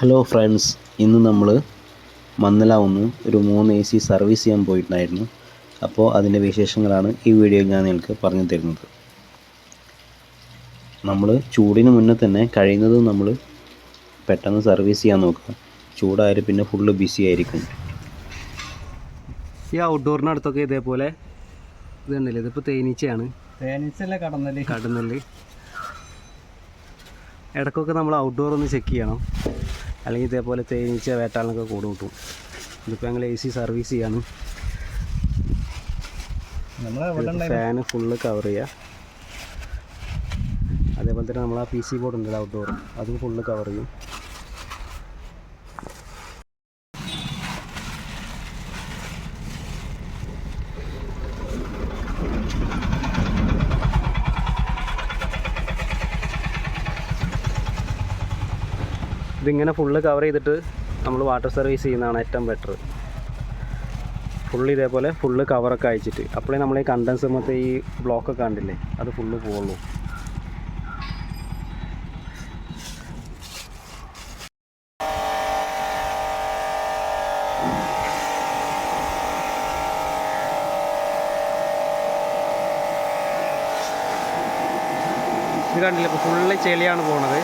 Hello friends ഇന്ന് നമ്മൾ മന്നലാവുന്ന് ഒരു മൂന്ന് എ സി സർവീസ് ചെയ്യാൻ പോയിട്ടുണ്ടായിരുന്നു. അപ്പോൾ അതിന്റെ വിശേഷങ്ങളാണ് ഈ വീഡിയോയിൽ ഞാൻ നിങ്ങൾക്ക് പറഞ്ഞു തരുന്നത്. നമ്മൾ ചൂടിന് മുന്നേ തന്നെ കഴിയുന്നതും നമ്മൾ പെട്ടെന്ന് സർവീസ് ചെയ്യാൻ നോക്കുക. ചൂടായാലും പിന്നെ ഫുള്ള് ബിസി ആയിരിക്കും. ഈ ഔട്ട്ഡോറിനടുത്തൊക്കെ ഇതേപോലെ ഇത് കണ്ടില്ലേ? ഇതിപ്പോൾ തേനീച്ചയാണ്. തേനീച്ചല്ലേ കടന്നല്ലേ കടന്നൽ. ഇടയ്ക്കൊക്കെ നമ്മൾ ഔട്ട്ഡോർ ഒന്ന് ചെക്ക് ചെയ്യണം. അല്ലെങ്കിൽ ഇതേപോലെ തേനീച്ച വേട്ടാളിനൊക്കെ കൂട് കിട്ടും. ഇതിപ്പോൾ ഞങ്ങൾ എ സി സർവീസ് ചെയ്യാണ്? ഫാന് ഫുള്ള് കവർ ചെയ്യുക അതേപോലെ തന്നെ നമ്മൾ ആ പി സി ബോർഡ് ഉണ്ടല്ലോ ഔട്ട്ഡോർ അതും ഫുള്ള് കവർ ചെയ്യും. ഇതിങ്ങനെ ഫുള്ള് കവർ ചെയ്തിട്ട് നമ്മൾ വാട്ടർ സർവീസ് ചെയ്യുന്നതാണ് ഏറ്റവും ബെറ്റർ ഫുള്ള് ഇതേപോലെ ഫുള്ള് കവറൊക്കെ അയച്ചിട്ട്. അപ്പോഴേ നമ്മൾ ഈ കണ്ടൻസ് മൊത്തം ഈ ബ്ലോക്കൊക്കെ കണ്ടില്ലേ? അത് ഫുള്ള് പോവുള്ളൂ. ഇത് കണ്ടില്ല? ഇപ്പോൾ ഫുള്ള് ചെളിയാണ് പോണത്.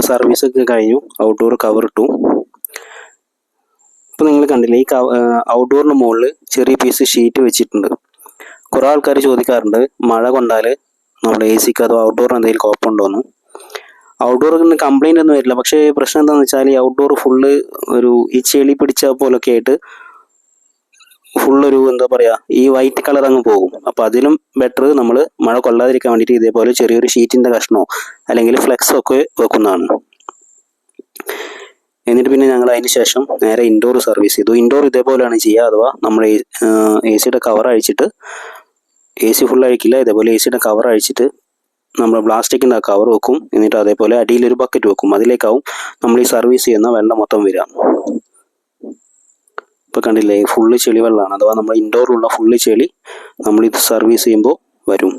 സർവീസ് സർവീസൊക്കെ കഴിഞ്ഞു. ഔട്ട്ഡോർ കവർ ഇട്ടു. ഇപ്പോൾ നിങ്ങൾ കണ്ടില്ലേ ഈ ഔട്ട്ഡോറിന് മുകളിൽ ചെറിയ പീസ് ഷീറ്റ് വെച്ചിട്ടുണ്ട്. കുറേ ആൾക്കാർ ചോദിക്കാറുണ്ട് മഴ കൊണ്ടാൽ നമ്മുടെ എ സിക്ക് അതോ ഔട്ട്ഡോറിന് എന്തെങ്കിലും കുഴപ്പമുണ്ടോയെന്ന് ഔട്ട്ഡോറിന് കംപ്ലൈന്റ് ഒന്നും വരില്ല. പക്ഷേ പ്രശ്നം എന്താണെന്ന് വെച്ചാൽ ഈ ഔട്ട്ഡോർ ഫുള്ള് ഒരു ഈ ചെളി പിടിച്ച പോലൊക്കെ ആയിട്ട് ഫുള്ളൊരു എന്താ പറയുക ഈ വൈറ്റ് കളർ അങ്ങ് പോകും. അപ്പോൾ അതിലും ബെറ്റർ നമ്മൾ മഴ കൊള്ളാതിരിക്കാൻ വേണ്ടിയിട്ട് ഇതേപോലെ ചെറിയൊരു ഷീറ്റിന്റെ കഷ്ണമോ അല്ലെങ്കിൽ ഫ്ലെക്സോ ഒക്കെ വെക്കുന്നതാണ്. എന്നിട്ട് പിന്നെ ഞങ്ങൾ അതിന് ശേഷം നേരെ ഇൻഡോർ സർവീസ് ചെയ്തു. ഇൻഡോർ ഇതേപോലെയാണ് ചെയ്യുക. അഥവാ നമ്മൾ എ സിയുടെ കവർ അഴിച്ചിട്ട് എ സി ഫുൾ അഴിക്കില്ല. ഇതേപോലെ എ സിയുടെ കവർ അഴിച്ചിട്ട് നമ്മൾ പ്ലാസ്റ്റിക്കിന്റെ കവർ വെക്കും. എന്നിട്ട് അതേപോലെ അടിയിലൊരു ബക്കറ്റ് വെക്കും. അതിലേക്കാവും നമ്മൾ ഈ സർവീസ് ചെയ്യുന്ന വെള്ളം മൊത്തം വരിക. കണ്ടില്ലേ? ഫുള്ള് ചെളി വെള്ളമാണ് അഥവാ നമ്മൾ ഇൻഡോറിലുള്ള ഫുള്ള് ചെളി നമ്മൾ ഇത് സർവീസ് ചെയ്യുമ്പോൾ വരും.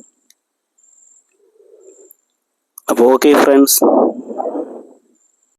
അപ്പോൾ ഓക്കെ ഫ്രണ്ട്സ്